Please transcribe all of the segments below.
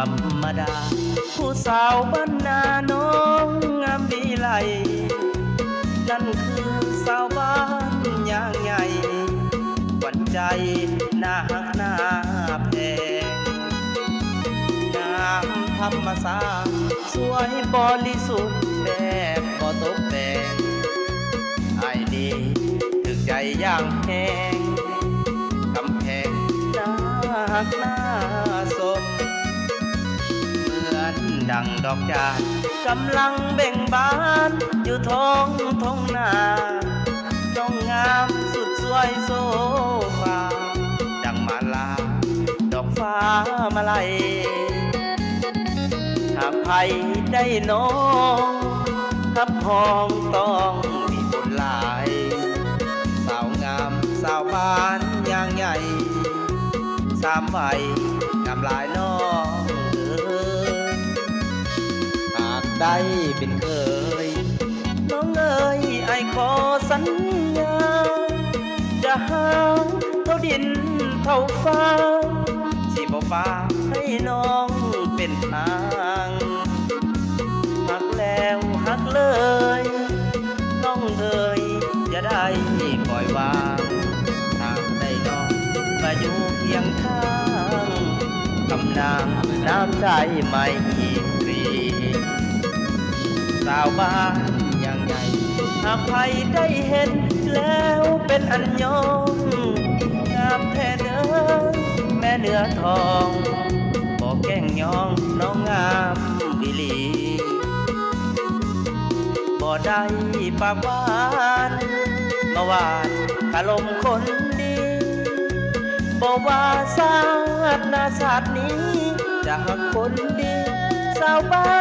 รรมดา ผู้สาวบ้านนาน้องงามดีไหล นั่นคือสาวบ้านย่างใหญ่หวันใจหน้าหักหน้าแพงงามธรรมศาสตร์สวยบริสุทธิ์แบบบ่ตกแต่งไอ้ดีถึกใจอย่างแหงกำแพงหน้าหักหน้า นดอกจานกำลังเบ่งบานอยู่ท้องท้องนาน้องงามสุดสวยโซฟาดังมาลา ดอกฟ้ามาไลยหากใครได้น้องทับห้องต้องมีบุญหลาย สาวงามสาวบ้านอย่างใหญ่ สามใบงามหลายน้องเอ๋ยหาก ได้เป็นเคยน้องเอ๋ยไอขอสัญญา จะหาเท่าดินเท่าฟ้าสิบ่ฟ้าให้น้องเป็นทางหักแล้วหักเลย น้องเอ๋ยอย่าได้ปล่อยวางหากได้น้องมาอยู่เคียงข้างกำนางน้ำใจไม่ปรี สาวบ้านอย่างใหญ่หากใครได้เห็นแล้วเป็นอันยองงามแท้เด้อแม่เนื้อทองบอกแก้งยองน้องงามดิลีบ่ได้ปากหวานมาหวานอารมคนดีบ่ว่าศาสนาศาสตร์นี้จะหักคนดีสาวบ้าน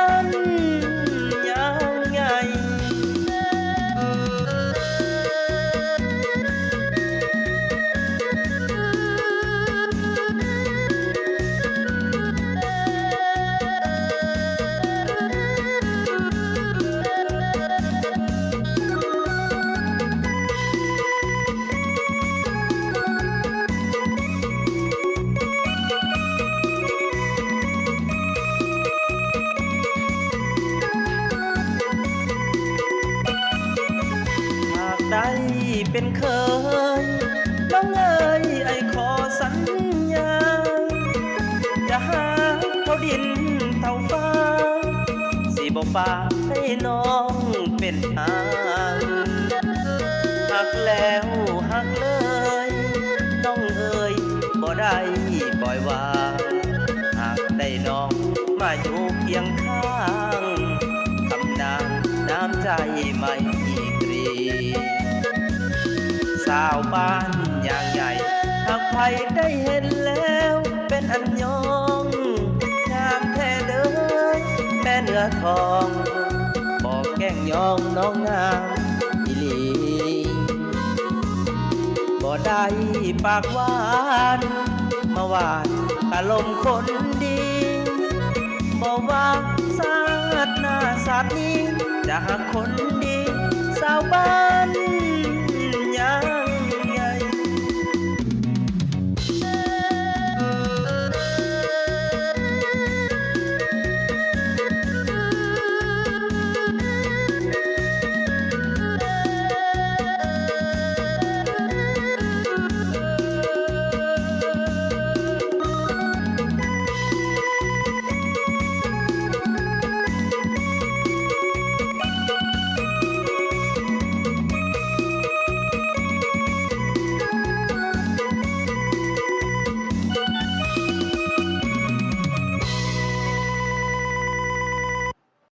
เป็นเคยน้องเอ๋ยไอขอสัญญาจะหาเท่าดินเท่าฟ้าสิบฟ้าให้น้องเป็นทางหักแล้วหักเลยน้องเอ๋ยบ่ได้ปล่อยวางหากได้น้องมาอยู่เคียงข้างคำนางน้ำใจไม่กรีาวบ้านอย่างใหญ่หากใครได้เห็นแล้ว เป็นอันยองงามแท้เด้อแม่เนื้อทองบอกแก้งยองน้องงามอีหลีบ่ได้ปากหวานมาหวานอารมคนดีบ่ว่าศาสตร์หน้าศาสตร์นี้จะหาคนดี สาวบ้าน